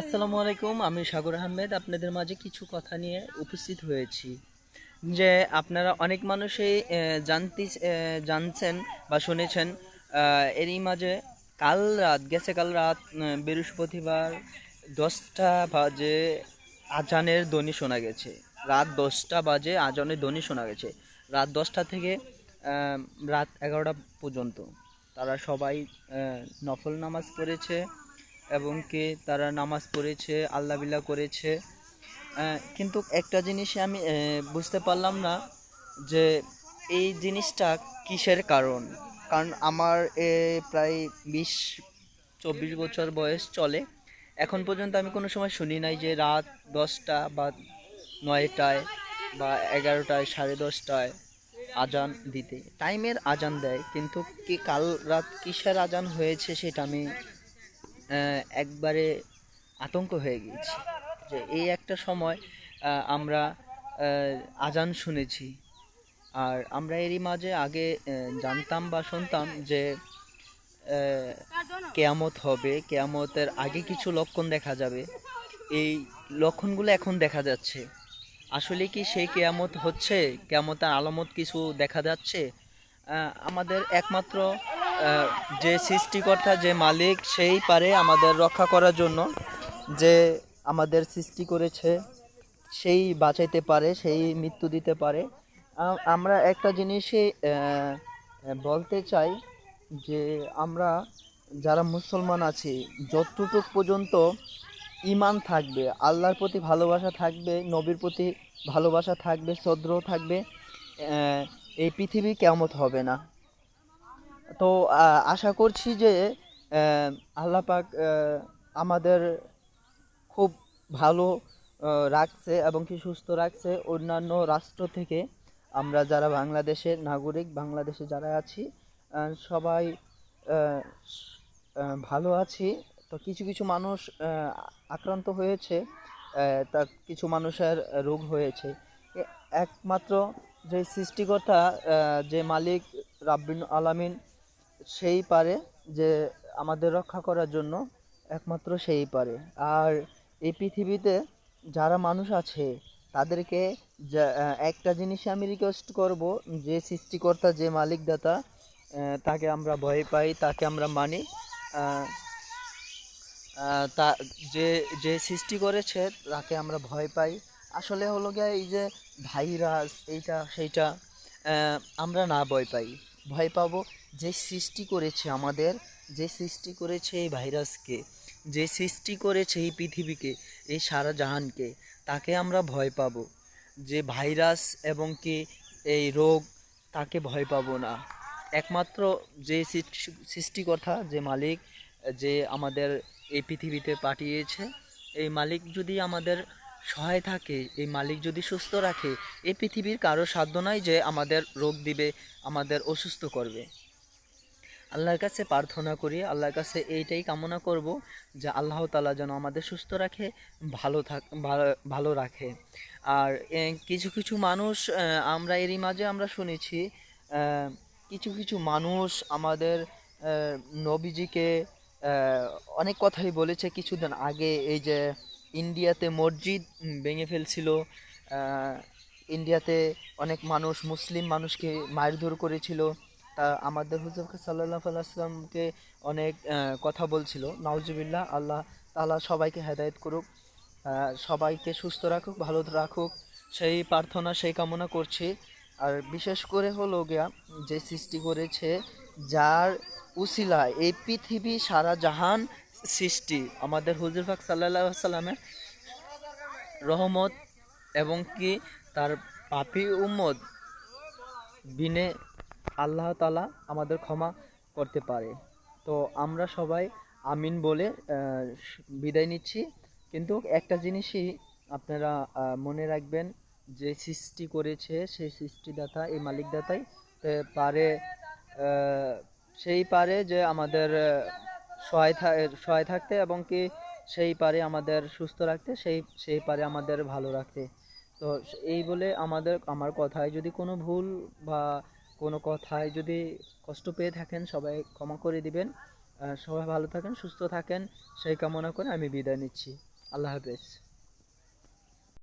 আসসালামু আলাইকুম, আমি সাগর আহমেদ। আপনাদের মাঝে কিছু কথা নিয়ে উপস্থিত হয়েছি। যে আপনারা অনেক মানুষই জানতে জানছেন বা শুনেছেন এরই মাঝে কাল রাত, গেছে কাল রাত বৃহস্পতিবার দশটা বাজে আজানের ধ্বনি শোনা গেছে। রাত দশটা বাজে আজানের ধ্বনি শোনা গেছে। রাত দশটা থেকে রাত এগারোটা পর্যন্ত। তারা সবাই নফল নামাজ পড়েছে। এবং কি তারা নামাজ পড়েছে, আল্লাহ বিল্লাহ করেছে। কিন্তু একটা জিনিসে আমি বুঝতে পারলাম না যে এই জিনিসটা কিসের কারণ? কারণ আমার প্রায় বিশ, চব্বিশ বছর বয়স চলে। এখন পর্যন্ত আমি কোনো সময় শুনি নাই যে রাত দশটা বা নয়টায় বা এগারোটায়, সাড়ে দশটায় আজান দিতে। টাইমের আজান দেয়, কিন্তু কি কাল রাত কিসের আজান হয়েছে সেটা আমি একবারে আতঙ্ক হয়ে গিয়েছি যে এই একটা সময় আমরা আজান শুনেছি। আর আমরা এরই মাঝে আগে জানতাম বা শুনতাম যে কেয়ামত হবে, কেয়ামতের আগে কিছু লক্ষণ দেখা যাবে। এই লক্ষণগুলো এখন দেখা যাচ্ছে। আসলে কি সেই কেয়ামত হচ্ছে? কেয়ামতের আলামত কিছু দেখা যাচ্ছে? আমাদের একমাত্র যে সৃষ্টিকর্তা, যে মালিক, সেই পারে আমাদের রক্ষা করার জন্য যে আমাদের সৃষ্টি করেছে, সেই বাঁচাইতে পারে, সেই মৃত্যু দিতে পারে। আমরা একটা জিনিসই বলতে চাই যে আমরা যারা মুসলমান আছি, যতটুকু পর্যন্ত ইমান থাকবে, আল্লাহর প্রতি ভালোবাসা থাকবে, নবীর প্রতি ভালোবাসা থাকবে শ্রদ্ধ থাকবে এই পৃথিবী কেমত হবে না। তো আশা করছি যে আল্লাহ পাক আমাদের খুব ভালো রাখছে এবং কি সুস্থ রাখছে অন্যান্য রাষ্ট্র থেকে। আমরা যারা বাংলাদেশের নাগরিক, বাংলাদেশে যারা আছি সবাই ভালো আছি। তো কিছু কিছু মানুষ আক্রান্ত হয়েছে তা কিছু মানুষের রোগ হয়েছে। একমাত্র যে সৃষ্টিকর্তা যে মালিক রাব্বিন আলামিন সেই পারে যে আমাদের রক্ষা করার জন্য একমাত্র সেই পারে। আর এই পৃথিবীতে যারা মানুষ আছে, তাদেরকে একটা জিনিসে আমি রিকোয়েস্ট করব, যে সৃষ্টিকর্তা, যে মালিক দাতা তাকে আমরা ভয় পাই, তাকে আমরা মানি তা, যে যে সৃষ্টি করেছে, তাকে আমরা ভয় পাই। আসলে হলো গিয়ে এই যে ভাইরাস, এইটা, সেইটা আমরা না ভয় পাই। ভয় পাবো। যে সৃষ্টি করেছে আমাদের, যে সৃষ্টি করেছে এই ভাইরাসকে, যে সৃষ্টি করেছে এই পৃথিবীকে, এই সারা জাহানকে, তাকে আমরা ভয় পাবো। যে ভাইরাস এবং কি এই রোগ, তাকে ভয় পাবো না। একমাত্র যে সৃষ্টি- সৃষ্টিকর্তা, যে মালিক, যে আমাদের এই পৃথিবীতে পাঠিয়েছে, এই মালিক যদি আমাদের সহায় থাকে, এই মালিক যদি সুস্থ রাখে এই পৃথিবীর কারও সাধ্য নাই যে আমাদের রোগ দিবে, আমাদের অসুস্থ করবে। আল্লাহর কাছে প্রার্থনা করি, আল্লাহর কাছে এইটাই কামনা করব যে আল্লাহ তালা যেন আমাদের সুস্থ রাখে, ভালো থাক ভালো- ভালো রাখে। আর কিছু কিছু মানুষ আমরা এরই মাঝে আমরা শুনেছি কিছু কিছু মানুষ আমাদের নবীজিকে অনেক কথাই বলেছে কিছুদিন আগে, এই যে ইন্ডিয়াতে মসজিদ ভেঙে ফেলছিল। ইন্ডিয়াতে অনেক মানুষ, মুসলিম মানুষকে মারধর করেছিল। তা আমাদের হুজুর সাল্লাহ আলাইসলামকে অনেক কথা বলছিল। নাউজুবিল্লাহ, আল্লাহ তাআলা সবাইকে হেদায়েত করুক। সবাইকে সুস্থ রাখুক, ভালো রাখুক। সেই প্রার্থনা, সেই কামনা করছি। আর বিশেষ করে হলো গিয়া যে সৃষ্টি করেছে, যার উসিলা এই পৃথিবী সারা জাহান সৃষ্টি। আমাদের হুজুর ফাক সাল্লাহ সাল্লামের রহমত এবং কি তার পাপি উম্মত বিনে আল্লাহ তালা আমাদের ক্ষমা করতে পারে। তো আমরা সবাই আমিন বলে বিদায় নিচ্ছি। কিন্তু একটা জিনিসই আপনারা মনে রাখবেন, যে সৃষ্টি করেছে সেই সৃষ্টিদাতা, এই মালিকদাতাই পারে সেই পারে যে আমাদের সহায় সহায় থাকতে এবং কি সেই পারে আমাদের সুস্থ রাখতে, সেই সেই পারে আমাদের ভালো রাখতে। তো এই বলে আমাদের, আমার কথায় যদি কোনো ভুল বা কোনো কথায় যদি কষ্ট পেয়ে থাকেন, সবাই ক্ষমা করে দিবেন। সবাই ভালো থাকেন, সুস্থ থাকেন। সেই কামনা করে আমি বিদায় নিচ্ছি। আল্লাহ হাফেজ।